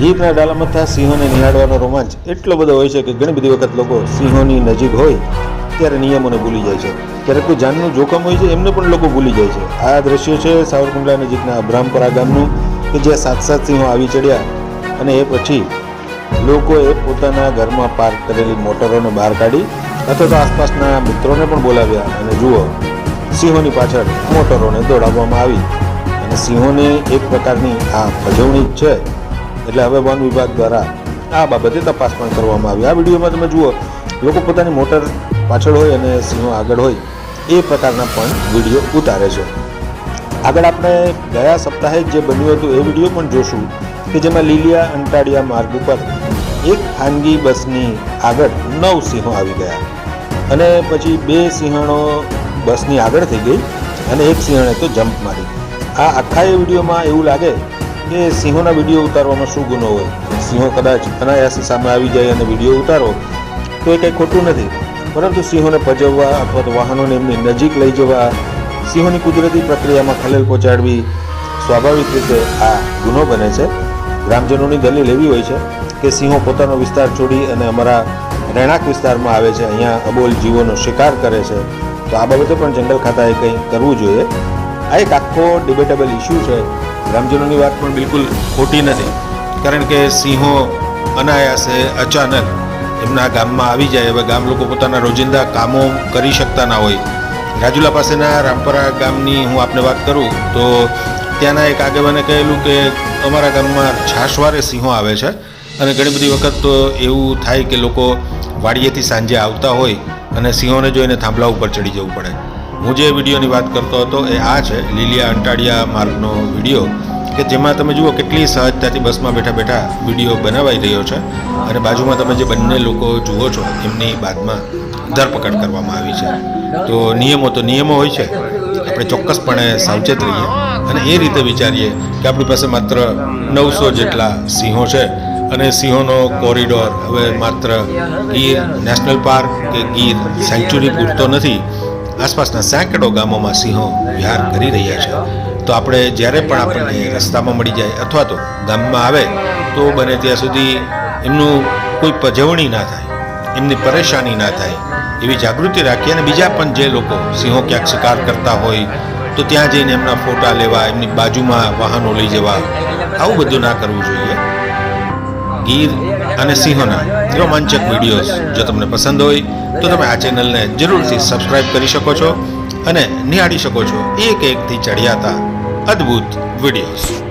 ગીરના ડાલામથા સિંહોને નિહાળવાનો રોમાંચ એટલો બધો હોય છે કે ઘણી બધી વખત લોકો સિંહોની નજીક હોય ત્યારે નિયમોને ભૂલી જાય છે. ક્યારેક કોઈ જાનનું જોખમ હોય છે, એમને પણ લોકો ભૂલી જાય છે. આ દ્રશ્ય છે સાવરકુંડલા નજીકના અબ્રામપરા ગામનું, કે જ્યાં સાત સાત સિંહો આવી ચડ્યા અને એ પછી લોકોએ પોતાના ઘરમાં પાર્ક કરેલી મોટરોને બહાર કાઢી અથવા તો આસપાસના મિત્રોને પણ બોલાવ્યા. અને જુઓ, સિંહોની પાછળ મોટરોને દોડાવવામાં આવી અને સિંહોની એક પ્રકારની આ ભજવણી છે. એટલે હવે વન વિભાગ દ્વારા આ બાબતે તપાસ પણ કરવામાં આવી. આ વિડીયોમાં તમે જુઓ, લોકો પોતાની મોટર પાછળ હોય અને સિંહો આગળ હોય, એ પ્રકારના પણ વીડિયો ઉતારે છે. આગળ આપણે ગયા સપ્તાહે જે બન્યું હતું, એ વીડિયો પણ જોશું કે જેમાં લીલિયા અંટાડિયા માર્ગ ઉપર એક ખાનગી બસની આગળ નવ સિંહો આવી ગયા. અને પછી બે સિંહણો બસની આગળ થઈ ગઈ અને એક સિંહણે તો જમ્પ મારી. આ આખા એ વિડીયોમાં એવું લાગે કે સિંહોના વીડિયો ઉતારવામાં શું ગુનો હોય? સિંહો કદાચ અનાયાસે સામે આવી જાય અને વીડિયો ઉતારો, તો એ કંઈ ખોટું નથી. પરંતુ સિંહોને પજવવા અથવા તો વાહનોને એમની નજીક લઈ જવા, સિંહોની કુદરતી પ્રક્રિયામાં ખલેલ પહોંચાડવી સ્વાભાવિક રીતે આ ગુનો બને છે. ગ્રામજનોની દલીલ એવી હોય છે કે સિંહો પોતાનો વિસ્તાર છોડી અને અમારા રહેણાંક વિસ્તારમાં આવે છે, અહીંયા અબોલ જીવોનો શિકાર કરે છે. તો આ બાબતે પણ જંગલ ખાતાએ કંઈ કરવું જોઈએ? આ એક આખો ડિબેટેબલ ઇસ્યુ છે. ગ્રામજનોની વાત પણ બિલકુલ ખોટી નથી. કારણ કે સિંહો અનાયાસે અચાનક એમના ગામમાં આવી જાય. હવે ગામ લોકો પોતાના રોજિંદા કામો કરી શકતા ના હોય. રાજુલા પાસેના રામપરા ગામની હું આપને વાત કરું તો ત્યાંના એક આગેવાને કહેલું કે અમારા ગામમાં છાશવારે સિંહો આવે છે અને ઘણી બધી વખત તો એવું થાય કે લોકો વાડીએથી સાંજે આવતા હોય અને સિંહોને જોઈને થાંભલા ઉપર ચડી જવું પડે. હું જે વિડીયોની વાત કરતો હતો એ આ છે, લીલિયા અંટાડિયા માર્ગનો વીડિયો, કે જેમાં તમે જુઓ કેટલી સહજતાથી બસમાં બેઠા બેઠા વીડિયો બનાવાઈ રહ્યો છે અને બાજુમાં તમે જે બંને લોકો જુઓ છો, એમની બાદમાં ધરપકડ કરવામાં આવી છે. તો નિયમો તો નિયમો હોય છે, આપણે ચોક્કસપણે સાવચેત રહીએ અને એ રીતે વિચારીએ કે આપણી પાસે માત્ર નવસો જેટલા સિંહો છે અને સિંહોનો કોરિડોર, હવે માત્ર ગીર નેશનલ પાર્ક કે ગીર સેન્ચ્યુરી પૂરતો નથી આસપાસના સેંકડો ગામોમાં સિંહો વિહાર કરી રહ્યા છે. તો આપણે જ્યારે પણ આપણને રસ્તામાં મળી જાય અથવા તો ગામમાં આવે, તો બને ત્યાં સુધી એમનું કોઈ પજવણી ના થાય, એમની પરેશાની ના થાય. એવી જાગૃતિ રાખીએ અને બીજા પણ જે લોકો સિંહો ક્યાંક શિકાર કરતા હોય, તો ત્યાં જઈને એમના ફોટા લેવા, એમની બાજુમાં વાહનો લઈ જવા, આવું બધું ના કરવું જોઈએ. ગીર અને સિંહોના રોમાંચક વિડીયોઝ જો તમને પસંદ હોય, તો તમે આ ચેનલને જરૂરથી સબસ્ક્રાઇબ કરી શકો છો અને નિહાળી શકો છો એક એકથી ચડિયાતા અદ્ભુત વિડીયોઝ.